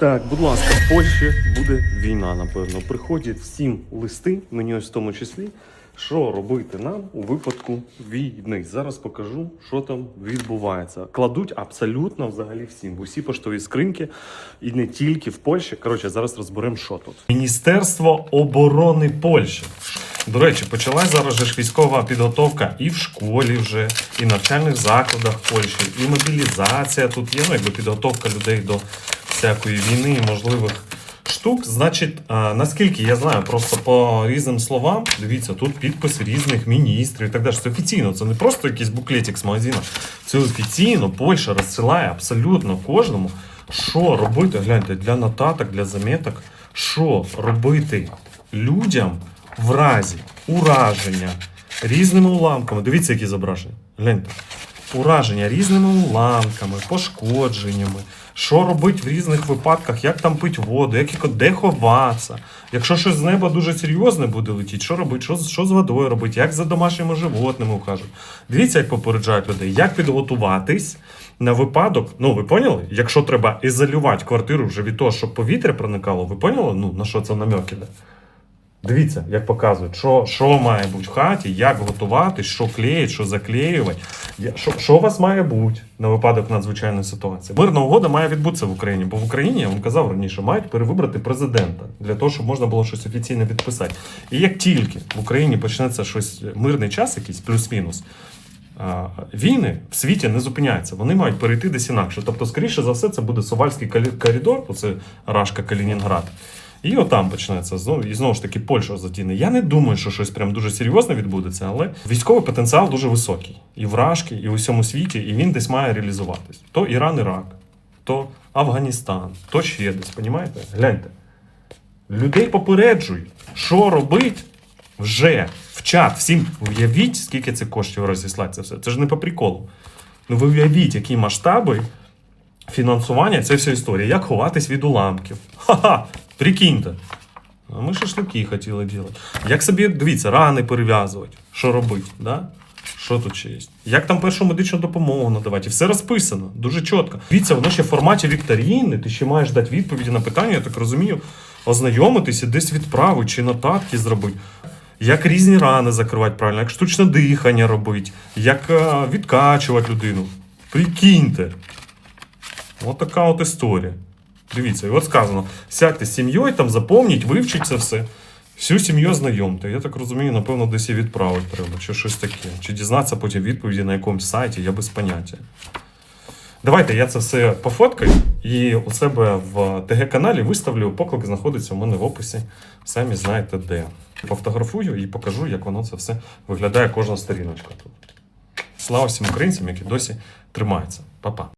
Так, будь ласка, в Польщі буде війна, напевно. Приходять всім листи, мені ось в тому числі, що робити нам у випадку війни. Зараз покажу, що там відбувається. Кладуть абсолютно взагалі всім. в Усі поштові скриньки і не тільки в Польщі. Коротше, зараз розберемо, що тут. Міністерство оборони Польщі. До речі, почалась зараз же ж військова підготовка і в школі вже, і навчальних закладах Польщі, і мобілізація тут є, ну якби підготовка людей до всякої війни і можливих штук. Значить, а, наскільки я знаю, просто по різним словам, дивіться, тут підпис різних міністрів і так далі. Це офіційно, це не просто якийсь буклетик з магазину. Це офіційно Польща розсилає абсолютно кожному, що робити, гляньте, для нотаток, для заметок, що робити людям в разі ураження різними уламками. Дивіться, які зображення. Гляньте. Ураження різними уламками, пошкодженнями, що робити в різних випадках, як там пити воду, як де ховатися. Якщо щось з неба дуже серйозне буде летіти, що робити, що, що з водою робити, як за домашніми животними ухажуть. Дивіться, як попереджають людей, як підготуватись на випадок. Ну, ви поняли? Якщо треба ізолювати квартиру вже від того, щоб повітря проникало, ви поняли? Ну, на що це намек іде? Дивіться, як показують, що, що має бути в хаті, як готувати, що клеїть, що заклеювати, що, що у вас має бути на випадок надзвичайної ситуації. Мирна угода має відбутися в Україні, бо в Україні, я вам казав раніше, мають перевибрати президента для того, щоб можна було щось офіційно підписати. І як тільки в Україні почнеться щось мирний час, якийсь плюс-мінус. Війни в світі не зупиняються, вони мають перейти десь інакше. Тобто, скоріше за все, це буде Сувальський коридор, оце Рашка Калінінград. І отам почнеться знову і знову ж таки Польща затіне. Я не думаю, що щось прям дуже серйозне відбудеться, але військовий потенціал дуже високий. І в Рашки, і в усьому світі, і він десь має реалізуватись. То Іран, Ірак, то Афганістан, то ще десь. Понімаєте? Гляньте. Людей попереджують, що робить вже в чат. Всім уявіть, скільки це коштів розіслати це все. Це ж не по приколу. Ну ви уявіть, які масштаби фінансування це вся історія. Як ховатись від уламків. Ха-ха! Прикиньте. А ми шашлики хотіли робити. Як собі, дивіться, рани перев'язувати, що робити, да? Що тут ще є? Як там першу медичну допомогу надавати? І все розписано, дуже чітко. Дивіться, воно ще в форматі вікторіни, ти ще маєш дати відповіді на питання, я так розумію, ознайомитися, десь відправити чи нотатки зробити. Як різні рани закривати правильно, як штучне дихання робити, як е, відкачувати людину. Прикиньте. От така от історія. Дивіться, і от сказано: сядьте з сім'єю, там запомніть, вивчіть це все. Всю сім'ю знайомте. Я так розумію, напевно, десь і відправити треба, чи щось таке. Чи дізнатися потім відповіді на якомусь сайті, я без поняття. Давайте я це все пофоткаю і у себе в ТГ-каналі виставлю. Поклик знаходиться у мене в описі. Самі знаєте де. Пофотографую і покажу, як воно це все виглядає кожна сторіночка тут. Слава всім українцям, які досі тримаються. Па-па.